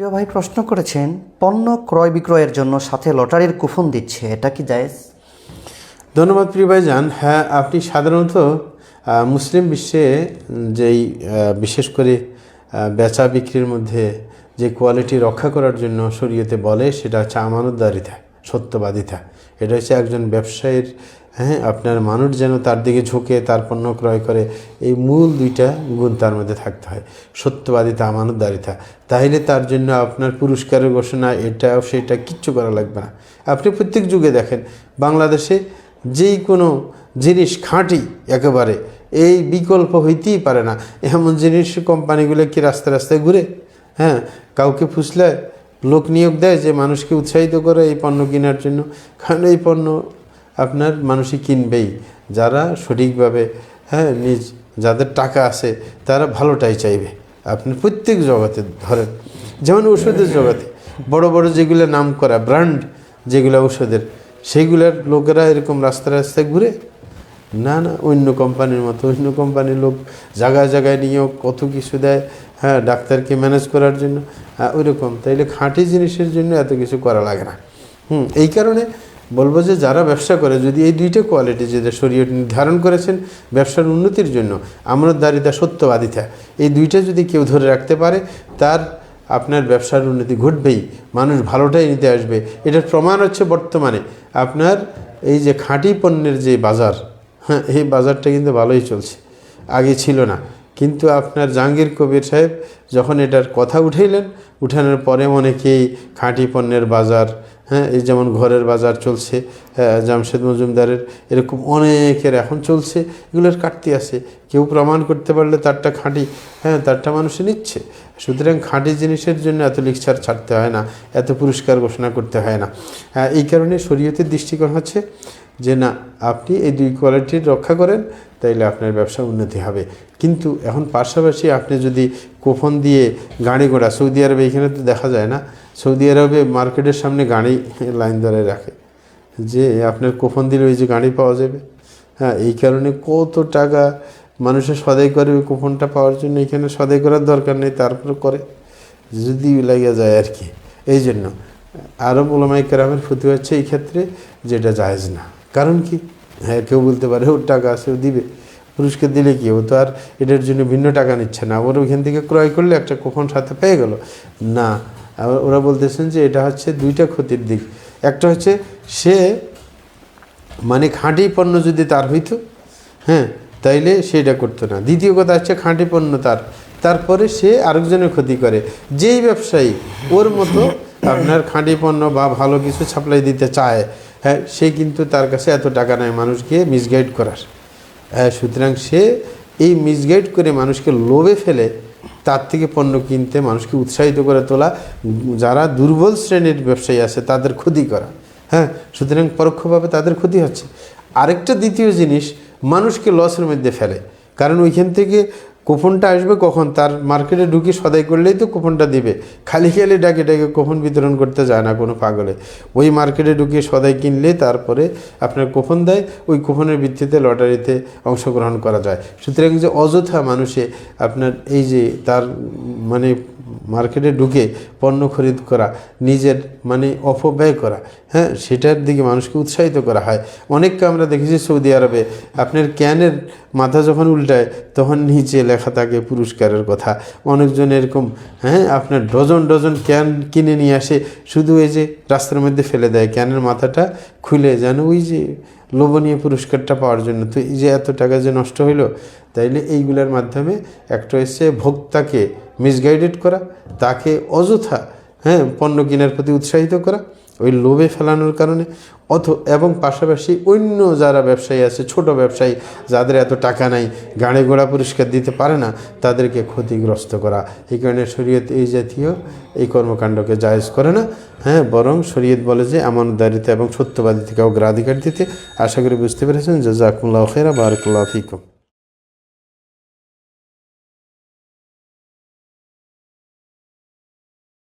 প্রিয় ভাই, প্রশ্ন করেছেন, পণ্য ক্রয় বিক্রয়ের জন্য সাথে লটারির কুপন দিচ্ছে, এটা কি জায়েজ? ধন্যবাদ প্রিয় ভাইজান। হ্যাঁ আপনি সাধারণত মুসলিম বিশ্বে যেই বিশেষ করে বেচা বিক্রির মধ্যে যে কোয়ালিটি রক্ষা করার জন্য শরীয়তে বলে, সেটা হচ্ছে আমানতদারিতা, সত্যবাদিতা। এটা হচ্ছে একজন ব্যবসায়ীর হ্যাঁ আপনার মানুষ যেন তার দিকে ঝুঁকে, তার পণ্য ক্রয় করে, এই মূল দুইটা গুণ তার মধ্যে থাকতে হয়। সত্যবাদিতা আমানতদারিতা তাহলে তার জন্য আপনার পুরস্কারের ঘোষণা এটা সেটা কিচ্ছু করা লাগবে না। আপনি প্রত্যেক যুগে দেখেন, বাংলাদেশে যেই কোনো জিনিস খাঁটি একেবারে, এই বিকল্প হইতেই পারে না। এমন জিনিস কোম্পানিগুলো কি রাস্তায় রাস্তায় ঘুরে? হ্যাঁ কাউকে ফুসলে লোক নিয়োগ দেয় যে মানুষকে উৎসাহিত করে এই পণ্য কেনার জন্য। কারণ এই পণ্য আপনার মানুষই কিনবেই। যারা সঠিকভাবে হ্যাঁ নিজ, যাদের টাকা আছে, তারা ভালোটাই চাইবে। আপনি প্রত্যেক জগতে ধরেন, যেমন ওষুধের জগতে, বড় বড় যেগুলো নাম করা ব্র্যান্ড, যেগুলো ওষুধের সেইগুলোর লোকেরা এরকম রাস্তা রাস্তায় ঘুরে, না না, অন্য কোম্পানির মতো, অন্য কোম্পানির লোক জায়গায় জায়গায় নিয়েও কত কিছু দেয় হ্যাঁ ডাক্তারকে ম্যানেজ করার জন্য হ্যাঁ ওইরকম। তাইলে খাঁটি জিনিসের জন্য এত কিছু করা লাগে না। হুম, এই কারণে বলব যে যারা ব্যবসা করে, যদি এই দুইটা কোয়ালিটি যেটা শরীর নির্ধারণ করেছেন ব্যবসার উন্নতির জন্য আমরদারিতা সত্যবাদিতা, এই দুইটা যদি কেউ ধরে রাখতে পারে, তার আপনার ব্যবসার উন্নতি ঘটবেই, মানুষ ভালোটাই নিতে আসবে। এটার প্রমাণ হচ্ছে বর্তমানে আপনার এই যে খাঁটি পণ্যের যে বাজার হ্যাঁ এই বাজারটা কিন্তু ভালোই চলছে, আগে ছিল না। কিন্তু আপনার জাহাঙ্গীর কবির সাহেব যখন এটার কথা উঠাইলেন, উঠানোর পরে অনেকেই খাঁটি পণ্যের বাজার হ্যাঁ এই যেমন ঘরের বাজার চলছে জামশেদ মজুমদারের, এরকম অনেকের এখন চলছে, এগুলোর কাটতি আছে। কেউ প্রমাণ করতে পারলে তারটা খাঁটি হ্যাঁ তারটা মানুষে নিচ্ছে। সুতরাং খাঁটি জিনিসের জন্য এত লিকচার ছাড়তে হয় না, এত পুরস্কার ঘোষণা করতে হয় না। এই কারণে শরীয়তের দৃষ্টিকোণ হচ্ছে যে, না, আপনি এই দুই কোয়ালিটির রক্ষা করেন, তাইলে আপনার ব্যবসা উন্নতি হবে। কিন্তু এখন পাশাপাশি আপনি যদি কোপন দিয়ে গাড়ি ঘোড়া, সৌদি আরবে এখানে তো দেখা যায় না সৌদি আরবে মার্কেটের সামনে গাড়ি লাইন ধরে রাখে। যে আপনার কোপন দিলে ওই যে গাড়ি পাওয়া যাবে। হ্যাঁ এই কারণে কত টাকা মানুষের সদাই করে ওই কুপনটা পাওয়ার জন্য এখানে সদাই করার দরকার নেই, তারপর করে। যদি লাগিয়ে যায় আর কি। এই জন্য আরব ওলামাই কেরামের ক্ষতি হচ্ছে এই ক্ষেত্রে যেটা জায়েজ না। কারণ কি? হ্যাঁ কেউ বলতে পারে ওর টাকা আছে, ও দিবে। পুরস্কার দিলে কি? ও তো আর এটার জন্য ভিন্ন টাকা নিচ্ছে না। ওর ওইখান থেকে ক্রয় করলে একটা কুপন সাথে পেয়ে গেল। না ওরা বলতেছেন যে এটা হচ্ছে দুইটা ক্ষতির দিক। একটা হচ্ছে সে মানে খাঁটি পণ্য যদি তার হইতো হ্যাঁ তাইলে সেটা করতো না। দ্বিতীয় কথা হচ্ছে খাঁটি পণ্য তার। তারপরে সে আরেকজনের ক্ষতি করে। যেই ব্যবসায়ী ওর মতো আপনার খাঁটি পণ্য বা ভালো কিছু সাপ্লাই দিতে চায় হ্যাঁ সে কিন্তু তার কাছে এত টাকা নেয় মানুষকে মিসগাইড করার। হ্যাঁ সুতরাং সে এই মিসগাইড করে মানুষকে লোভে ফেলে তার থেকে পণ্য কিনতে মানুষকে উৎসাহিত করে তোলা, যারা দুর্বল শ্রেণির ব্যবসায়ী আছে তাদের ক্ষতি করা। হ্যাঁ সুতরাং পরোক্ষভাবে তাদের ক্ষতি হচ্ছে। আরেকটা দ্বিতীয় জিনিস, মানুষকে লসের মধ্যে ফেলে। কারণ ওইখান থেকে কুপনটা আসবে কখন? তার মার্কেটে ঢুকে সদাই করলেই তো কুপনটা দিবে। খালি খালি ডাকে ডাকে কুপন বিতরণ করতে যায় না কোনো পাগলে। ওই মার্কেটে ঢুকে সদাই কিনলে তারপরে আপনার কুপন দেয়, ওই কুপনের ভিত্তিতে লটারিতে অংশগ্রহণ করা যায়। সুতরাং যে অযথা মানুষে আপনার এই যে তার মানে মার্কেটে ঢুকে পণ্য খরিদ করা, নিজের মানে অপব্যয় করা হ্যাঁ সেটার দিকে মানুষকে উৎসাহিত করা হয়। অনেককে আমরা দেখেছি সৌদি আরবে, আপনার ক্যানের মাথা যখন উল্টায়, তখন নিচে লেখা থাকে পুরস্কারের কথা। অনেকজন এরকম হ্যাঁ আপনার ডজন ডজন ক্যান কিনে নিয়ে আসে, শুধু এই যে রাস্তার মধ্যে ফেলে দেয়, ক্যানের মাথাটা খুলে যেন ওই যে লোভনীয় পুরস্কারটা পাওয়ার জন্য, তো এই যে এত টাকা যে নষ্ট হইল, তাইলে এইগুলোর মাধ্যমে একটা হচ্ছে ভোক্তাকে মিসগাইডেড করা, তাকে অযথা হ্যাঁ পণ্য কেনার প্রতি উৎসাহিত করা, ওই লোভে ফেলানোর কারণে, অথ, এবং পাশাপাশি অন্য যারা ব্যবসায়ী আছে, ছোট ব্যবসায়ী, যাদের এত টাকা নাই, গাড়ি ঘোড়া পুরস্কার দিতে পারে না, তাদেরকে ক্ষতিগ্রস্ত করা। এই কারণে শরীয়ত এই জাতীয় এই কর্মকাণ্ডকে জায়েজ করে না হ্যাঁ বরং শরীয়ত বলে যে আমানদারিতে এবং সত্যবাদিতাকে অগ্রাধিকার দিতে। আশা করি বুঝতে পেরেছেন। জাজাকুল্লাহ খেরা বারকুল্লাহ ফিকুম।